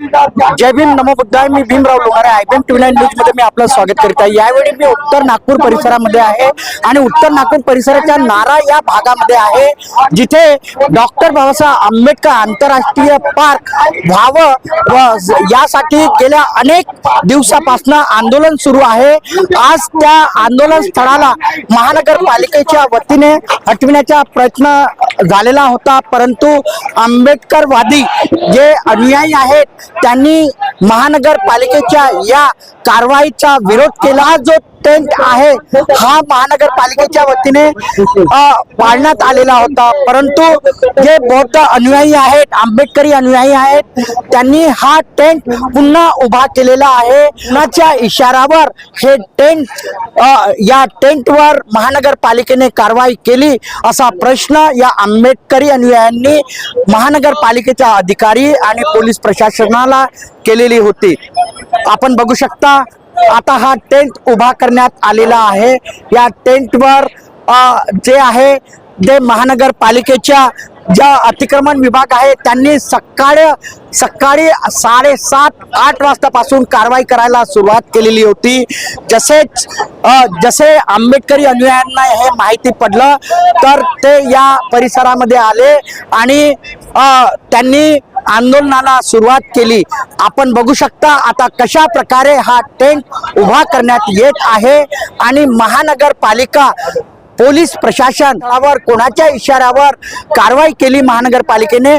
जय भीम नमो बुद्धाय मी Bhimrao Lohare I B M T nine न्यूजमध्ये मी आपलं स्वागत करीत आहे. यावेळी मी उत्तर नागपूर परिसरामध्ये आहे आणि उत्तर नागपूर परिसराच्या नारा या भागामध्ये आहे जिथे डॉक्टर बाबासाहेब आंबेडकर आंतरराष्ट्रीय पार्क व्हावं व यासाठी गेल्या अनेक दिवसापासून आंदोलन सुरू आहे. आज त्या आंदोलन स्थळाला महानगरपालिकेच्या वतीने हटविण्याचा प्रयत्न झालेला होता परंतु आंबेडकरवादी जे अनुयायी आहेत त्यांनी महानगरपालिकेच्या या कारवाईचा विरोध केला. जो टेंट आहे हा महानगरपालिकेच्या वतीने पाळण्यात आलेला होता. परंतु जे बौद्ध अनुयायी आहेत आंबेडकरी अनुयायी आहेत त्यांनी हा टेंट पुन्हा उभा केलेला आहे. कुणाच्या इशारावर हे टेंट या टेंटवर महानगरपालिकेने कारवाई केली असा प्रश्न या आंबेडकरी अनुयायांनी महानगरपालिकेच्या अधिकारी आणि पोलीस प्रशासनाला केलेली होती. आपण बघू शकता आता हा टेंट उभा करण्यात आलेला आहे. या टेंटवर जे आहे जे महानगरपालिकेच्या ज्या अतिक्रमण विभाग आहे त्यांनी सकाळी सकाळी साडेसात आठ वाजतापासून कारवाई करायला सुरुवात केलेली होती. जसेच जसे आंबेडकरी अनुयायांना हे माहिती पडलं तर ते या परिसरामध्ये आले आणि त्यांनी आंदोलनाला सुरुवात केली. आपण बघू शकता आता कशा प्रकारे हा टेंट उभा करण्यात येत आहे आणि महानगरपालिका पोलीस प्रशासन कोणाच्या इशाऱ्यावर कारवाई केली महानगरपालिकेने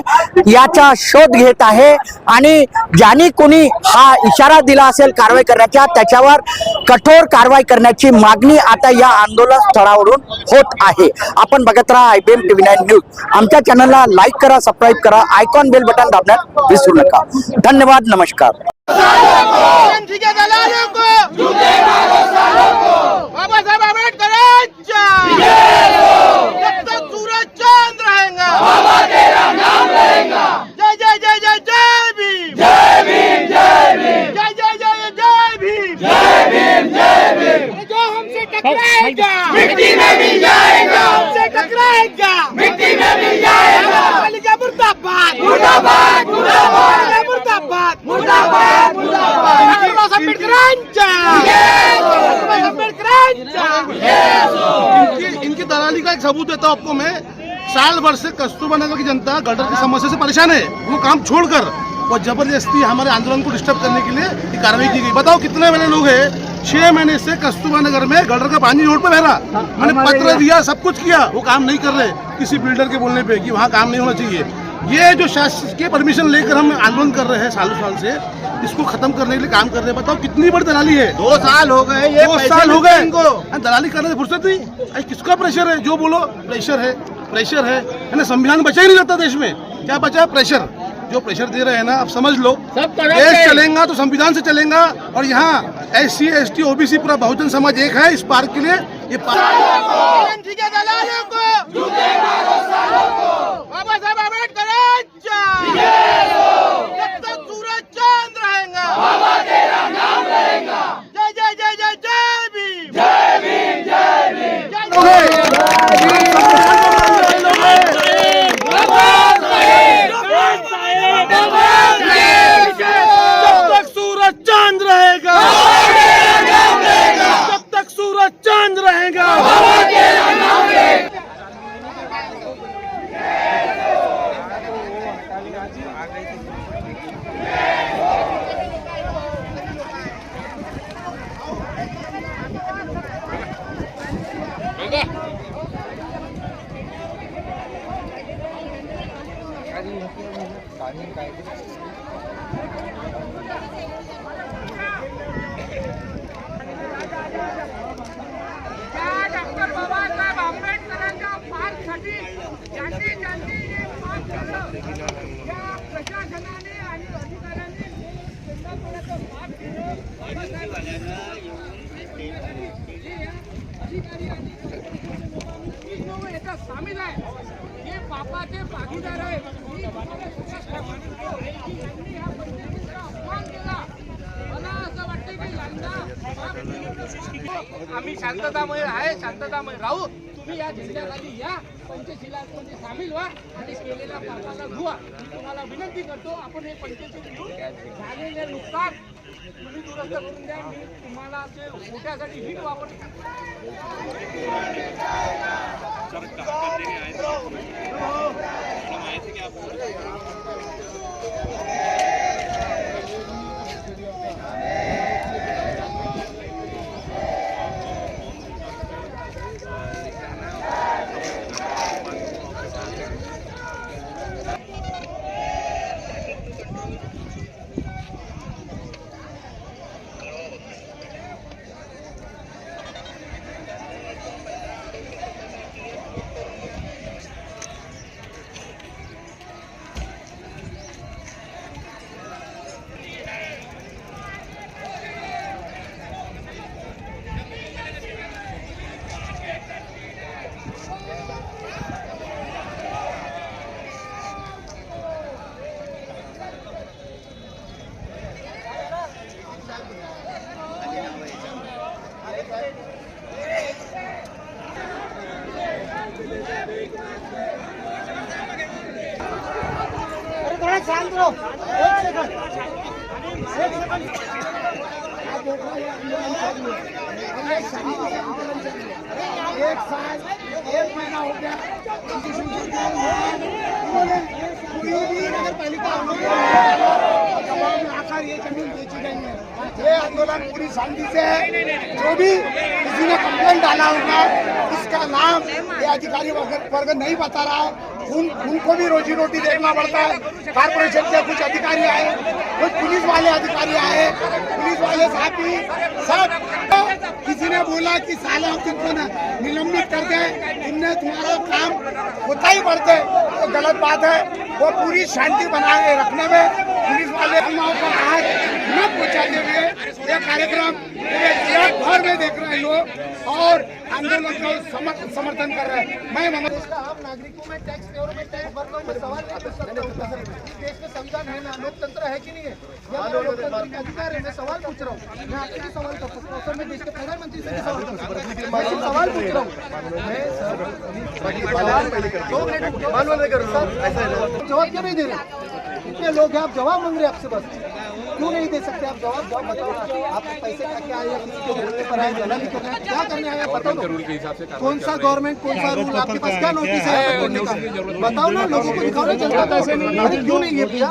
याचा शोध घेत आहे. आणि ज्यांनी कोणी हा इशारा दिला असेल कारवाई करण्याच्या त्याच्यावर कठोर कारवाई करण्याची मागणी आता या आंदोलन स्थळावरून होत आहे. आपण बघत राहा I B M TV nine news. आमच्या चॅनलला लाईक करा सबस्क्राईब करा आयकॉन बेल बटन दाबण्यात विसरू नका. धन्यवाद नमस्कार. बाबा तेरा नाम रहेगा। जय जय जय जय जय भीम। जय भीम जय भीम। जय जय जय जय भीम। जय भीम जय भीम। जो हमसे टकराएगा। मिट्टी में मिल जाएगा। हमसे टकराएगा। मिट्टी में मिल जाएगा। मुर्दाबाद। मुर्दाबाद मुर्दाबाद। मुर्दाबाद। मुर्दाबाद मुर्दाबाद। इनकी दलाली का एक सबूत देता हूँ आपको मैं। साल भर से कस्तूरबा नगर की जनता गटर की समस्या से परेशान है। वो काम छोड़कर वो ज़बरदस्ती हमारे आंदोलन को डिस्टर्ब करने के लिए ये कार्रवाई की गई। बताओ कितने महीने लोग हैं? छह महीने से कस्तूरबा नगर में गटर का पानी रोड पर बह रहा। मैंने पत्र दिया सब कुछ किया। वो काम नहीं कर रहे। किसी बिल्डर के बोलने पे कि वहाँ काम नहीं होना चाहिए। ये जो शासकीय परमिशन लेकर हम आंदोलन कर रहे हैं सालों साल से इसको खत्म करने के लिए काम कर रहे हैं। बताओ कितनी बड़ी दलाली है? दो साल हो गए ये दो साल हो गए। इनको। दलाली करने से फुर्सत नहीं। किसका प्रेशर है? जो बोलो प्रेशर है। प्रेशर है है ना? संविधान बचा ही नहीं जाता देश में। क्या बचा? प्रेशर। जो प्रेशर दे रहे हैं ना आप समझ लो। देश चलेगा तो संविधान से चलेगा और यहाँ S C S T OBC पूरा बहुजन समाज एक है इस पार्क के लिए। ये पार्क आणि वीस सामील आहे हे पापाचे भागीदार आहे यांनी अपमान केला मला असं वाटतं की आम्ही शांततामय आहे शांततामय राहू. तुम्ही या झेंड्याखाली या. पंचशिलामध्ये सामील व्हा आणि केलेल्या पापाला धुवा. मी तुम्हाला विनंती करतो आपण हे पंचशील घेऊन झालेले नुकसान तुम्ही दुरुस्त करून द्या. मी तुम्हाला ते मोठ्यासाठी हिट वापर एक साल एक महीना हो गया। कोई भी नगर पालिका आकर ये ज़मीन बेची गई है ये आंदोलन पूरी शांति से है। जो भी किसी ने कंप्लेंट डाला होगा इसका नाम ये अधिकारी वर्ग वर्ग नहीं बता रहा है। उन उनको भी रोजी रोटी देखना पड़ता है। कारपोरेशन के कुछ अधिकारी आए, कुछ पुलिस वाले अधिकारी आए। पुलिस वाले भी सब किसी ने बोला कि साले हम तुमको निलंबित कर दे। तुमने तुम्हारा काम होता ही पड़ते तो गलत बात है। वो पूरी शांति बनाए रखने में पुलिस वाले पर आज न पहुंचाते हुए ये कार्यक्रम भर में देख रहे हैं लोग। और आंदोलन को समर- समर्थन कर रहे हैं। मैं मनोज आम नागरिकों में टैक्स पेयरों में टैक्स भरना मैं सवाल नहीं कर सकता। हूँ देश में संविधान है ना लोकतंत्र है कि नहीं है? ये लोकतंत्र का अधिकार है मैं सवाल पूछ रहा हूँ। मैं आपसे भी सवाल कर सकता हूँ। सर मैं देश के प्रधानमंत्री से भी सवाल कर सकता हूँ मैं सवाल पूछ रहा हूँ जवाब क्यों नहीं दे रहे? इतने लोग हैं आप जवाब मांग रहे हैं आपसे बस। क्यों नहीं दे सकते? आप जवाब जवाब बताओ। आप पैसे क्या क्या आए किसी के पर आए दलाली करना क्या करने आए आप बताओ ना। कौन सा गवर्नमेंट कौन सा रूल आपके पास क्या नोटिस है बताओ ना लोगों को दिखाओ ना जनता को। अरे क्यों नहीं है भैया?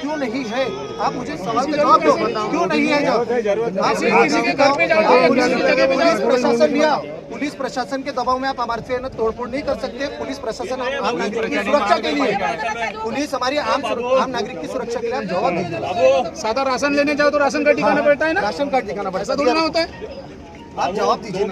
क्यों नहीं है? आप मुझे सवाल का जवाब दो। क्यों नहीं है? जवाब आप किसी के घर पे जाओ। पुलिस प्रशासन लिया। पुलिस प्रशासन के दबाव में आप हमारे से ना तोड़फोड़ नहीं कर सकते। पुलिस प्रशासन आम नागरिक की सुरक्षा के लिए। पुलिस हमारी आम आम नागरिक की सुरक्षा के लिए आप जवाब दीजिए। सादा राशन लेने जाओ तो राशन कार्ड दिखाना पड़ता है ना? राशन कार्ड दिखाना पड़ता ऐसा थोड़ी ना होता है। आप जवाब दीजिए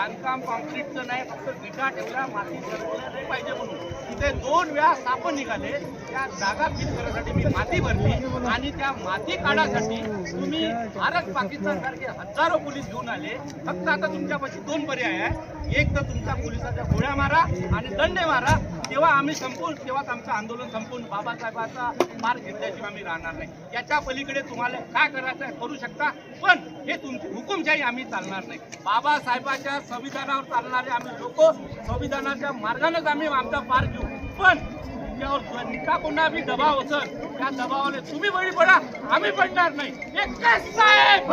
बांधकाम कॉन्क्रीटचं नाही फक्त विटा ठेवल्या माती ठेवल्या नाही पाहिजे म्हणून. तिथे दोन वेळा सापं निघाले. त्या जागा फिल करण्यासाठी मी माती भरली आणि त्या माती काढासाठी तुम्ही भारत पाकिस्तान सारखे हजारो पोलीस घेऊन आले. फक्त आता तुमच्यापाशी दोन पर्याय आहे एक तर तुमच्या पोलिसाच्या गोळ्या मारा आणि दंडे मारा. तेव्हा आम्ही संपून तेव्हाच आमचं आंदोलन संपून बाबासाहेबांचा मार घेतल्याशिवाय आम्ही राहणार नाही. याच्या पलीकडे तुम्हाला काय करायचं करू शकता पण हे तुमची हुकुमशाही आम्ही चालणार नाही. बाबासाहेबाच्या संविधानावर चालणारे आम्ही लोक संविधानाच्या मार्गानेच आम्ही आमचा पार घेऊ. पण तुमच्यावर का कोणा बी दबाव असेल त्या दबावाला तुम्ही बळी पडा आम्ही पडणार नाही. एकच साहेब!